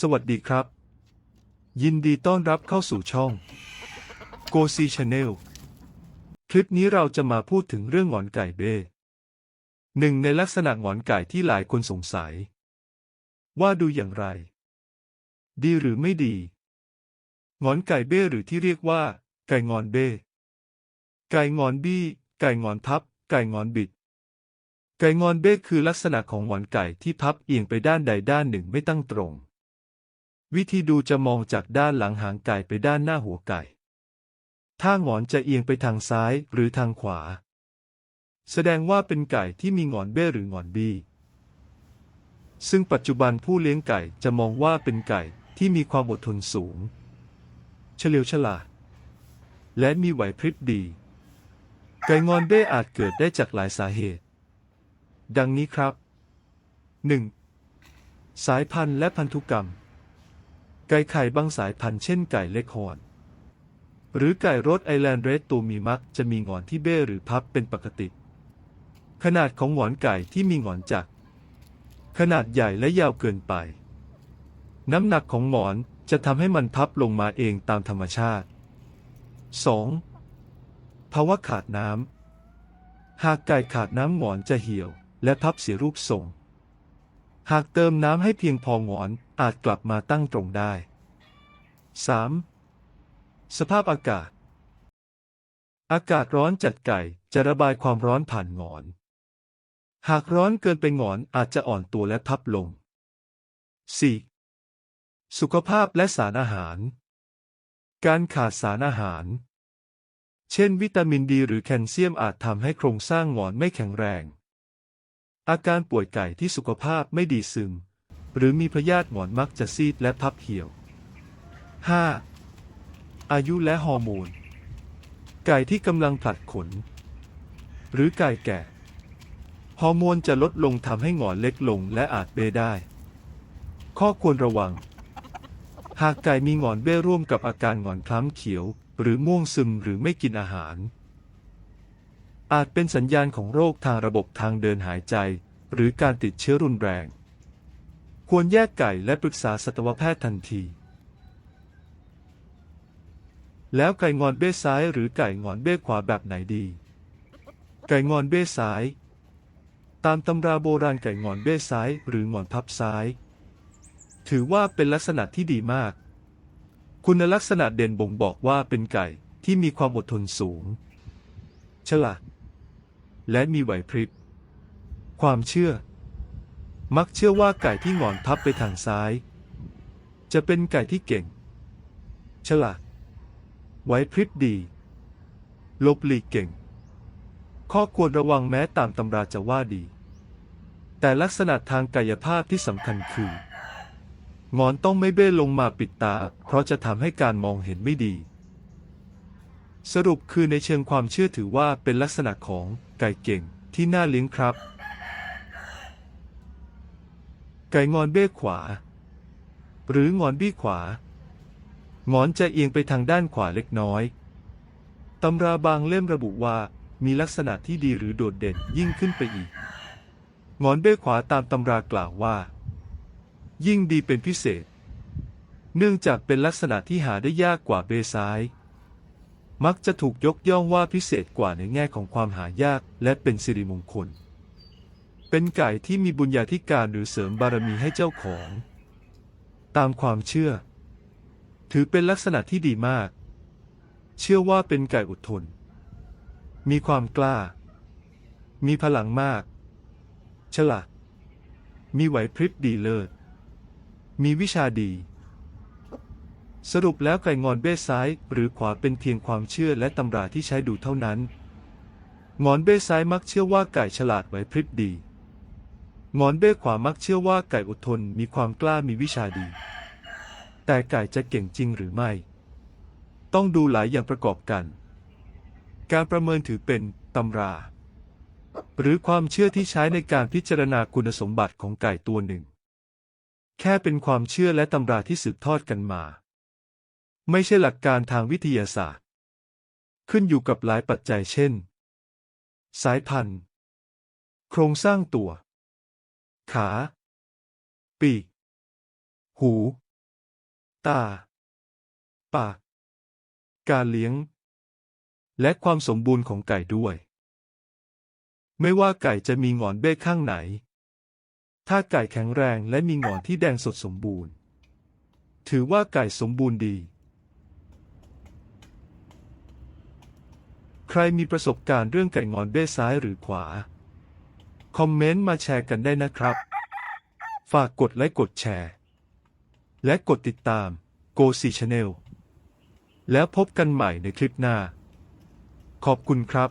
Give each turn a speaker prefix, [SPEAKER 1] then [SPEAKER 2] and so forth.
[SPEAKER 1] สวัสดีครับ ยินดีต้อนรับเข้าสู่ช่อง Go See Channel คลิปนี้เราจะมาพูดถึงเรื่องหงอนไก่เบ้หนึ่งในลักษณะหงอนไก่ที่หลายคนสงสัย ว่าดูอย่างไร ดีหรือไม่ดีหงอนไก่เบ้หรือที่เรียกว่า ไก่งอนเบ้ไก่งอนบี้ ไก่งอนพับ ไก่งอนบิด ไก่งอนเบ้คือลักษณะของหงอนไก่ที่พับเอียงไปด้านใดด้านหนึ่งไม่ตั้งตรง วิธีดูจะมองจากด้านหลังหางไก่ไปด้านหน้าหัวไก่ ถ้าหงอนจะเอียงไปทางซ้ายหรือทางขวา แสดงว่าเป็นไก่ที่มีหงอนเบ้หรือหงอนบี้ ซึ่งปัจจุบันผู้เลี้ยงไก่จะมองว่าเป็นไก่ที่มีความอดทนสูง เฉลียวฉลาด และมีไหวพริบดี ไก่งอนเบ้อาจเกิดได้จากหลายสาเหตุ ดังนี้ครับ 1. สายพันธุ์และพันธุกรรม ไก่ไข่บางสายพันธุ์เช่นไก่เล็กฮอร์นหรือไก่รสไอแลนด์เรดตัวมีมักจะมีงอนที่เบ้หรือพับเป็นปกติ ขนาดของหงอนไก่ที่มีงอนจักขนาดใหญ่และยาวเกินไป น้ำหนักของหงอนจะทำให้มันพับลงมาเองตามธรรมชาติ 2. ภาวะขาดน้ำหากไก่ขาดน้ำหงอนจะเหี่ยว และพับเสียรูปทรง หากเติมน้ำให้เพียงพอหงอน อาจกลับมาตั้งตรงได้ 3. สภาพอากาศ อากาศร้อนจัดไก่จะระบายความร้อนผ่านหงอน หากร้อนเกินไปหงอนอาจจะอ่อนตัวและพับลง 4. สุขภาพและสารอาหาร การขาดสารอาหาร เช่น วิตามินดี หรือแคลเซียมอาจทำให้โครงสร้างหงอนไม่แข็งแรง อาการป่วยไก่ที่สุขภาพไม่ดีซึม หรือมีพยาธิหงอนมักจะซีดและพับเหี่ยว 5. อายุและฮอร์โมน ไก่ที่กำลังผลัดขน หรือไก่แก่ ฮอร์โมนจะลดลงทำให้หงอนเล็กลงและอาจเบ้ได้ ข้อควรระวัง หากไก่มีหงอนเบ้ร่วมกับอาการหงอนคล้ำเขียว หรือม่วงซึมหรือไม่กินอาหาร อาจเป็นสัญญาณของโรคทางระบบทางเดินหายใจ หรือการติดเชื้อรุนแรง ควรแยกไก่และปรึกษาสัตวแพทย์ทันที แล้วไก่งอนเบ้ซ้ายหรือไก่งอนเบ้ขวาแบบไหนดี ไก่งอนเบ้ซ้าย ตามตำราโบราณไก่งอนเบ้ซ้ายหรืองอนพับซ้าย ถือว่าเป็นลักษณะที่ดีมาก คุณลักษณะเด่นบ่งบอกว่าเป็นไก่ที่มีความอดทนสูงฉลาด และมีไหวพริบ ความเชื่อ มักเชื่อว่าไก่ที่งอนพับไปทางซ้าย จะเป็นไก่ที่เก่ง ฉลาดไหวพริบดี ลบหลีกเก่ง ข้อควรระวังแม้ตามตำราจะว่าดี แต่ลักษณะทางกายภาพที่สำคัญคืองอนต้องไม่เบ้ลงมาปิดตา เพราะจะทำให้การมองเห็นไม่ดี สรุปคือในเชิงความเชื่อถือว่าเป็นลักษณะของ ไก่เก่งที่น่าเลี้ยงครับ ไก่งอนเบ้ขวา หรืองอนบี้ขวา งอนจะเอียงไปทางด้านขวาเล็กน้อยตำราบางเล่มระบุว่ามีลักษณะที่ดีหรือโดดเด่นยิ่งขึ้นไปอีก งอนเบ้ขวาตามตำรากล่าวว่า ยิ่งดีเป็นพิเศษ เนื่องจากเป็นลักษณะที่หาได้ยากกว่าเบซ้าย มักจะถูกยกย่องว่าพิเศษกว่าในแง่ของความหายากและเป็นสิริมงคล เป็นไก่ที่มีบุญญาธิการหรือเสริมบารมีให้เจ้าของ ตามความเชื่อ ถือเป็นลักษณะที่ดีมาก เชื่อว่าเป็นไก่อดทน มีความกล้า มีพลังมาก ฉลาด มีไหวพริบดีเลิศ มีวิชาดี สรุปแล้วไก่งอนเบ้ซ้ายหรือขวาเป็นเพียงความเชื่อและตำราที่ใช้ดูเท่านั้น งอนเบ้ซ้ายมักเชื่อว่าไก่ฉลาดไหวพริบดี งอนเบ้ขวามักเชื่อว่าไก่อดทนมีความกล้ามีวิชาดี แต่ไก่จะเก่งจริงหรือไม่ ต้องดูหลายอย่างประกอบกัน การประเมินถือเป็นตำรา หรือความเชื่อที่ใช้ในการพิจารณาคุณสมบัติของไก่ตัวหนึ่ง แค่เป็นความเชื่อและตำราที่สืบทอดกันมา ไม่ใช่หลักการทางวิทยาศาสตร์ ขึ้นอยู่กับหลายปัจจัยเช่น สายพันธุ์ โครงสร้างตัว ขา ปีก หู ตา ปาก การเลี้ยง และความสมบูรณ์ของไก่ด้วย ไม่ว่าไก่จะมีหงอนเบ้ข้างไหน ถ้าไก่แข็งแรงและมีหงอนที่แดงสดสมบูรณ์ ถือว่าไก่สมบูรณ์ดี ใค รมีประสบการณ์เรื่องไก่งอนเบ้ซ้ายหรือขวา คอมเมนต์มาแชร์กันได้นะครับ ฝากกดไลค์กดแชร์ และกดติดตาม Go See Channel แล้วพบกันใหม่ในคลิปหน้า ขอบคุณครับ